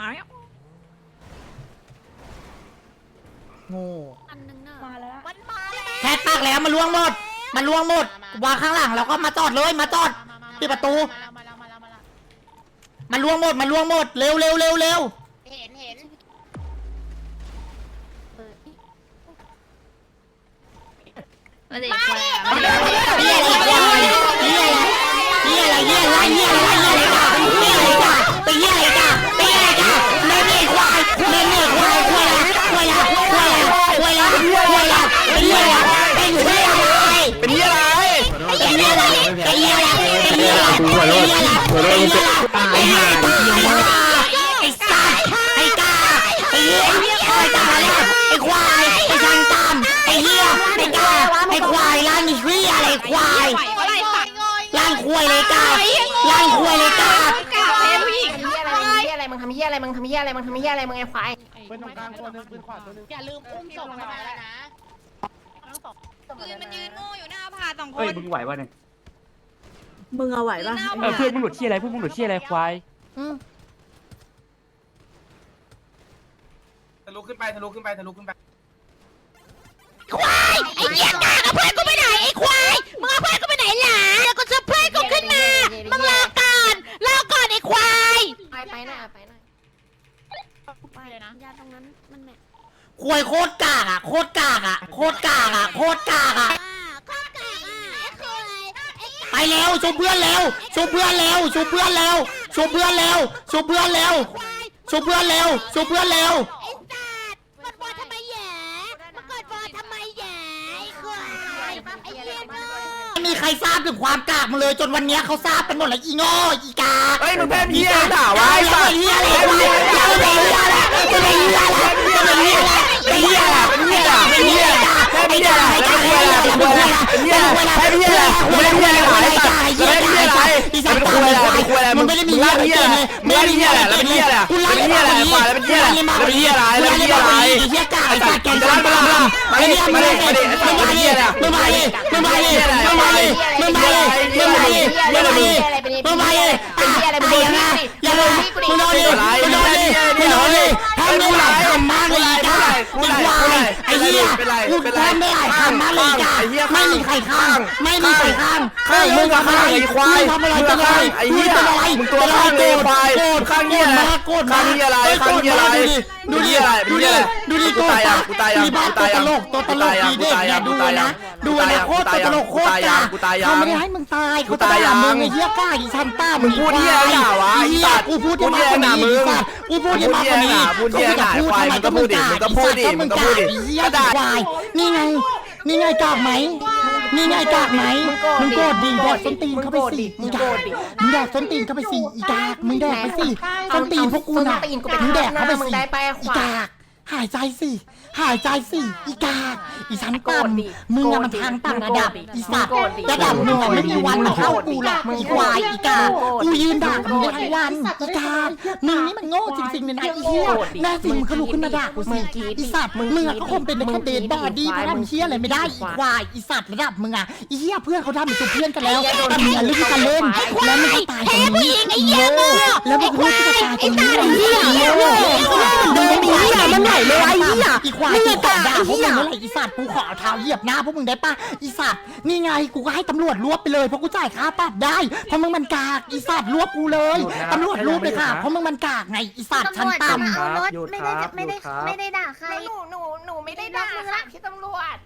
มาแล้วโง่อันนึงน่ะมาแล้วมันมาแล้วแค่ปากแล้วมันล่วงหมด มันล่วงหมด วางข้างหลังแล้วก็มาจอดเลยมาจอด ปิดประตูมันล่วงหมด มันล่วงหมด เร็วเร็วเร็วเร็วเห็นเห็นมาดิควายเฮีย เป็นเฮียอะไรเป็นเฮียอะไรเป็นยี่อะไรเป็นเฮียอะไรเป็นเฮียอะไรเป็นเฮียอะไรเป็นเฮียอะไรเป็นเฮียอะไร อะไรมึงทำเหี้ยอะไรมึงทำเหี้ยอะไรมึงทำไมึงทำเหี้ยอะไรมึงไอ้ควายปืนตรงกลางตัวนึงปืนขวาตัวนึงอย่าลืมอุ้มศพมาแล้วนะปืนมันยืนโง่อยู่หน้าพาสองคเฮ้ยมึงไหววะเนี่ยมึงเอาไหวป่ะเออเพื่อนมึงหลุดที่อะไรเพื่อนมึงหลุดที่อะไรควายทะลุขึ้นไปทะลุขึ้นไปทะลุขึ้นไปควายไอ้เหี้ยกาเอาเพื่อนกู ไปเลยนะยาตรงนั้นมันแหม่ควายโคตรกากอะโคตรกากอะโคตรกากอะโคตรกากอะ ข้ากากอะคืออะไรไปเร็วชูเพื่อนเร็วชูเพื่อนเร็วชูเพื่อนเร็วชูเพื่อนเร็วชูเพื่อนเร็วชูเพื่อนเร็วชูเพื่อนเร็ว ไอ้สัตว์มันบอทำไมแย่มันกดบอทำไมแย่ไอ้ควายไอ้เหี้ยโง่ ไม่มีใครทราบถึงความกากมึงเลย จนวันเนี้ยเขาทราบกันหมดแล้วอีโง่อีกาเฮ้ยมึงแพ้พี่อะไรด่าวะไอ้ไอ้สัสัตตว์ว์เฮียอะไรเฮียอะไรเฮียอะไรเฮียอะไรเฮียอะไรเฮียอะไรเป็นยี่อะไรเป็นยี่อะไรเป็นยี่อะไรแพ้พี่อะไรแพ้พี่อะไรเป็นยี่อะไรเป็นยี่อะไรแพ้พี่อะไรไม่ได้พี่อะไรไอ้สัตว์ไม่ได้พี่อะไรเป็นคุยอะไรเป็นคุยอะไรมึงไม่ได้มีอะไรมึงไม่ได้พี่อะไรแล้วเป็นยี่อะไรเป็นยี่อะไรควายแล้วเป็นยี่อะไรแล้วเป็นยี่อะไรแล้วเป็นยี่อะไรเฮียกากไอ้ไอ้สัสัตตว์ว์แกแกงงจะจะรัรั บบมามาลลำมาดิมาดิมาดิไอ้สัตว์มึงเป็นมายี่ดิอะไรมึงมาดิมึงมาดิมึงมาดิมึงมาดิมึงมาดิมึงมาดิมึงมาดิมึงมาดิมึงมาดิอย่าเลยมึงโดนดิมึงโดนดิมึงโดนดิทำไม่หลายคำมากเลยอีกาอีควาย ไอ้เหี้ยกูทำไม่หลายคำมากเลยอีกาไม่มีใครข้าง ไม่มีใครข้างข้างมึงกับข้างไอ้ควายทำอะไรมึงเป็กับนอะไรข้างไอ้เหี้ยเป็นอะไรมึงตัวข้างเลยควายข้างเหี้ยอะไรโกรธข้างเหี้ยอะไรข้างเหี้ยอะไรดูดิอะไรดูดิดูดิกูตายยังกูตายยังมีบ้านกูตัวตายตยังลกตัวตลกดีเด็กเนี่ยดูนะดูนะโคตรตัวตลกโคตรกากูตายยังเขาไม่ได้ให้มึงตายกูเขาจะตายยัด่างมึงไอ้เหี้ยกล้าอีชันต้ามึงพูดเหี้ยอะไรด่าวะไอ้เหี้ยไอ้สัตว์กูพูดที่มากกว่านี้พูดเหี้ยด่ามึงไอ้สัตว์กูพูดที่มากกว่านี้พูดเหี้ยด่าพูดเหี้ยด่าควายมึงก็พูดดิมึงก็พูดดิมึงก็พูดดิไอ้เหี้ยก็ด่าควาย นี่ไง นี่ไงกากไหม นี่ไงกากไหม มึงโกรธดิแดกส้นตีนเข้าไปสิมึงแดกมึงแดกส้นตีนเข้าไปสิอีกาก มึงแดกไปสิส้นตีนพวกกูน่ะตีนกูไปมึงแดกหน้าเข้าไปมึงสิได้ไปอีควายกาก หายใจสิ หายใจสิ อีกากอีสันโกรธดิต่ำมึงอะมันโกรธดิทางต่ำระดับมึงโกรธดิอีสัตว์มึงโกรธดิระดับมึงอะไม่มีวันมาเข้ากูหรอกมึงอีโกครธวายดิอีกามึงโกรธดิกูยืนด่ากับมึงได้มึงทั้งโกรธดิวัน อีกา มึงนี่มันโง่จริงๆเลยนะอีเหี้ยมึงโกรธดิแน่จริงมึงก็ลุกขึ้นมาด่ากูมึสิงกรี๊ดดิอีสัตว์มึงมึงอะกรี๊ดก็คงเป็นได้มึแค่งเดกรี๊นดบอดี้ดิเพราะทำเหี้ยอะไรไม่ได้ อีควาย อีสัตว์ระดับมึงอะอีเหี้ยเพื่อนเขาทำเป็นตัวเพื่อนกันแล้วไอ้เหี้ยโดนแต่มึงอะลึกกันเล่นไอ้ควายแล้วมึงก็ตายตรงนี้ไอ้เหี้ยมึงอะแล้วมึงก็จะตายตรงนี้ไอ้เหี้ย เหี้ยไอ้เหี้ยมึงไม่มีเหี้ยมันไหนเลยไอ้เหี้ยอีควายมึงกูอะขอด่าไอ้พวกเหี้มึยงเมื่อไหร่อีสัตว์กูขอเอาเท้าเหยียบหน้าพวกมึงได้ปะอีสัตว์นี่ไงกูก็ให้ตำรวจรวบไปเลยเพราะกูจ่ายค่าปรับได้เพราะมึงมันกากอีสัตว์รวบกูเลยตำรวจรวบเลยค่ะเพราะมึงมันกากไงอีสัตว์ชั้นต่ำครับหยุดครับหยุดครับไม่ได้ด่าใครหนูหนูหนูไม่ได้ด่าค่ะพี่ตำรวจ